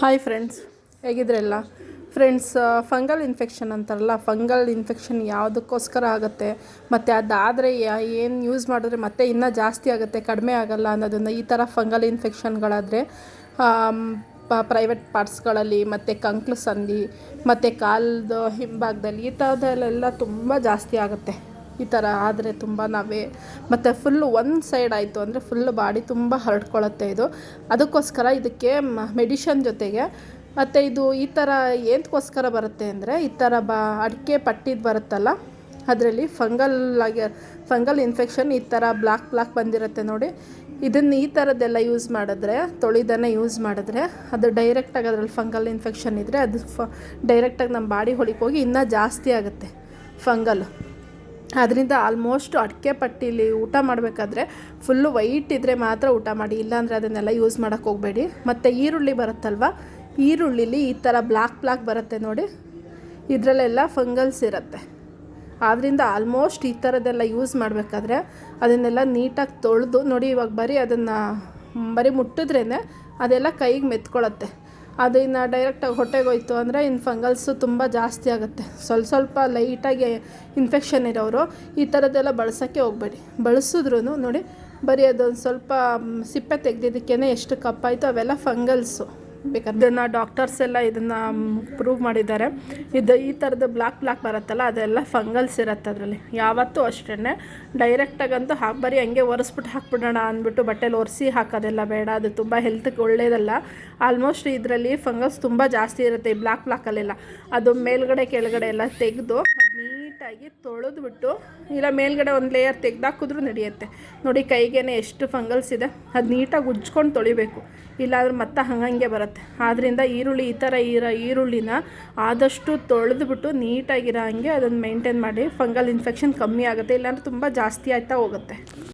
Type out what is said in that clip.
Hi friends ಹೇಗಿದ್ರೆಲ್ಲ? Friends fungal infection ಅಂತಾರಲ್ಲ fungal infection ಯಾವುದಕ್ಕೋಸ್ಕರ ಆಗುತ್ತೆ? ಮತ್ತು ಅದಾದರೆ ಏನು ಯೂಸ್ ಮಾಡಿದ್ರೆ ಮತ್ತೆ ಇನ್ನೂ ಜಾಸ್ತಿ ಆಗುತ್ತೆ, ಕಡಿಮೆ ಆಗಲ್ಲ ಅನ್ನೋದನ್ನು ಈ ಥರ ಫಂಗಲ್ ಇನ್ಫೆಕ್ಷನ್ಗಳಾದರೆ ಪ್ರೈವೇಟ್ ಪಾರ್ಟ್ಸ್ಗಳಲ್ಲಿ ಮತ್ತು ಕಂಕ್ಲು ಸಂಧಿ, ಮತ್ತು ಕಾಲ್ದು ಹಿಂಭಾಗದಲ್ಲಿ ಈ ಥರದಲ್ಲೆಲ್ಲ ತುಂಬ ಜಾಸ್ತಿ ಆಗುತ್ತೆ. ಈ ಥರ ಆದರೆ ತುಂಬ ನಾವೇ ಮತ್ತು ಫುಲ್ಲು ಒಂದು ಸೈಡ್ ಆಯಿತು ಅಂದರೆ ಫುಲ್ ಬಾಡಿ ತುಂಬ ಹರಡ್ಕೊಳ್ಳುತ್ತೆ ಇದು. ಅದಕ್ಕೋಸ್ಕರ ಇದಕ್ಕೆ ಮೆಡಿಷನ್ ಜೊತೆಗೆ ಮತ್ತು ಇದು ಈ ಥರ ಏನಕ್ಕೋಸ್ಕರ ಬರುತ್ತೆ ಅಂದರೆ ಈ ಥರ ಬ ಅಡಿಕೆ ಪಟ್ಟಿದ್ದು ಬರುತ್ತಲ್ಲ, ಅದರಲ್ಲಿ ಫಂಗಲ್ ಆಗಿ ಫಂಗಲ್ ಇನ್ಫೆಕ್ಷನ್ ಈ ಥರ ಬ್ಲಾಕ್ ಬ್ಲಾಕ್ ಬಂದಿರುತ್ತೆ ನೋಡಿ. ಇದನ್ನು ಈ ಥರದ್ದೆಲ್ಲ ಯೂಸ್ ಮಾಡಿದ್ರೆ, ತೊಳಿದನ್ನು ಯೂಸ್ ಮಾಡಿದ್ರೆ, ಅದು ಡೈರೆಕ್ಟಾಗಿ ಅದರಲ್ಲಿ ಫಂಗಲ್ ಇನ್ಫೆಕ್ಷನ್ ಇದ್ದರೆ ಅದು ಫ ಡೈರೆಕ್ಟಾಗಿ ನಮ್ಮ ಬಾಡಿ ಹೊಳಿಕೋಗಿ ಹೋಗಿ ಇನ್ನೂ ಜಾಸ್ತಿ ಆಗುತ್ತೆ ಫಂಗಲ್ ಅದರಿಂದ ಆಲ್ಮೋಸ್ಟ್ ಅಡಿಕೆ ಪಟ್ಟಿಲಿ ಊಟ ಮಾಡಬೇಕಾದ್ರೆ ಫುಲ್ಲು ವೈಟ್ ಇದ್ದರೆ ಮಾತ್ರ ಊಟ ಮಾಡಿ, ಇಲ್ಲಾಂದರೆ ಅದನ್ನೆಲ್ಲ ಯೂಸ್ ಮಾಡೋಕ್ಕೆ ಹೋಗಬೇಡಿ. ಮತ್ತು ಈರುಳ್ಳಿ ಬರುತ್ತಲ್ವ? ಈರುಳ್ಳಿಲಿ ಈ ಥರ ಬ್ಲ್ಯಾಕ್ ಬ್ಲ್ಯಾಕ್ ಬರುತ್ತೆ ನೋಡಿ. ಇದರಲ್ಲೆಲ್ಲ ಫಂಗಲ್ಸ್ ಇರುತ್ತೆ. ಆದ್ದರಿಂದ ಆಲ್ಮೋಸ್ಟ್ ಈ ಥರದ್ದೆಲ್ಲ ಯೂಸ್ ಮಾಡಬೇಕಾದ್ರೆ ಅದನ್ನೆಲ್ಲ ನೀಟಾಗಿ ತೊಳೆದು ನೋಡಿ ಇವಾಗ ಬರೀ ಅದನ್ನು, ಬರೀ ಮುಟ್ಟಿದ್ರೇ ಅದೆಲ್ಲ ಕೈಗೆ ಮೆತ್ಕೊಳ್ಳುತ್ತೆ ಅದು ಇನ್ನು ಡೈರೆಕ್ಟಾಗಿ ಹೊಟ್ಟೆಗೆ ಹೋಯ್ತು ಅಂದರೆ ಇನ್ನು ಫಂಗಲ್ಸು ತುಂಬ ಜಾಸ್ತಿ ಆಗುತ್ತೆ. ಸ್ವಲ್ಪ ಸ್ವಲ್ಪ ಲೈಟಾಗಿ ಇನ್ಫೆಕ್ಷನ್ ಇರೋರು ಈ ಥರದ್ದೆಲ್ಲ ಬಳಸೋಕ್ಕೆ ಹೋಗಬೇಡಿ. ಬಳಸಿದ್ರೂ ನೋಡಿ ಬರೀ ಅದೊಂದು ಸ್ವಲ್ಪ ಸಿಪ್ಪೆ ತೆಗ್ದಿದ್ದಕ್ಕೇ ಎಷ್ಟು ಕಪ್ಪಾಯಿತು ಅವೆಲ್ಲ ಫಂಗಲ್ಸು ಇದನ್ನು ಡಾಕ್ಟರ್ಸ್ ಎಲ್ಲ ಇದನ್ನು ಪ್ರೂವ್ ಮಾಡಿದ್ದಾರೆ. ಇದು ಈ ಥರದ ಬ್ಲಾಕ್ ಬ್ಲಾಕ್ ಬರುತ್ತಲ್ಲ, ಅದೆಲ್ಲ ಫಂಗಲ್ಸ್ ಇರುತ್ತೆ ಅದರಲ್ಲಿ. ಯಾವತ್ತೂ ಅಷ್ಟೇ ಡೈರೆಕ್ಟಾಗಂತೂ ಹಾಕಿ, ಬರೀ ಹಂಗೆ ಒರೆಸ್ಬಿಟ್ಟು ಹಾಕ್ಬಿಡೋಣ ಅಂದ್ಬಿಟ್ಟು ಬಟ್ಟೆಲಿ ಒರೆಸಿ ಹಾಕೋದೆಲ್ಲ ಬೇಡ. ಅದು ತುಂಬ ಹೆಲ್ತ್ಗೆ ಒಳ್ಳೆಯದಲ್ಲ ಆಲ್ಮೋಸ್ಟ್ ಇದರಲ್ಲಿ ಫಂಗಲ್ಸ್ ತುಂಬ ಜಾಸ್ತಿ ಇರುತ್ತೆ ಈ ಬ್ಲಾಕ್ ಬ್ಲಾಕಲ್ಲೆಲ್ಲ ಅದು ಮೇಲ್ಗಡೆ, ಕೆಳಗಡೆ ಎಲ್ಲ ತೆಗೆದು ನೀಟಾಗಿ ತೊಳೆದ್ಬಿಟ್ಟು ಇಲ್ಲ, ಮೇಲ್ಗಡೆ ಒಂದು ಲೇಯರ್ ತೆಗ್ದಾಕಿದ್ರು ನಡೆಯುತ್ತೆ. ನೋಡಿ, ಕೈಗೇನೆ ಎಷ್ಟು ಫಂಗಲ್ಸ್ ಇದೆ. ಅದು ನೀಟಾಗಿ ಉಜ್ಕೊಂಡು ತೊಳಿಬೇಕು. ಇಲ್ಲಾಂದ್ರೆ ಮತ್ತೆ ಹಂಗಂಗೆ ಬರುತ್ತೆ. ಆದ್ದರಿಂದ ಈರುಳ್ಳಿ, ಈ ಥರ ಇರೋ ಈರುಳ್ಳಿನ ಆದಷ್ಟು ತೊಳೆದ್ಬಿಟ್ಟು ನೀಟಾಗಿರೋ ಹಂಗೆ ಅದನ್ನು ಮೇಂಟೈನ್ ಮಾಡಿ ಫಂಗಲ್ ಇನ್ಫೆಕ್ಷನ್ ಕಮ್ಮಿ ಆಗುತ್ತೆ. ಇಲ್ಲಾಂದ್ರೆ ತುಂಬ ಜಾಸ್ತಿ ಆಯ್ತಾ ಹೋಗುತ್ತೆ.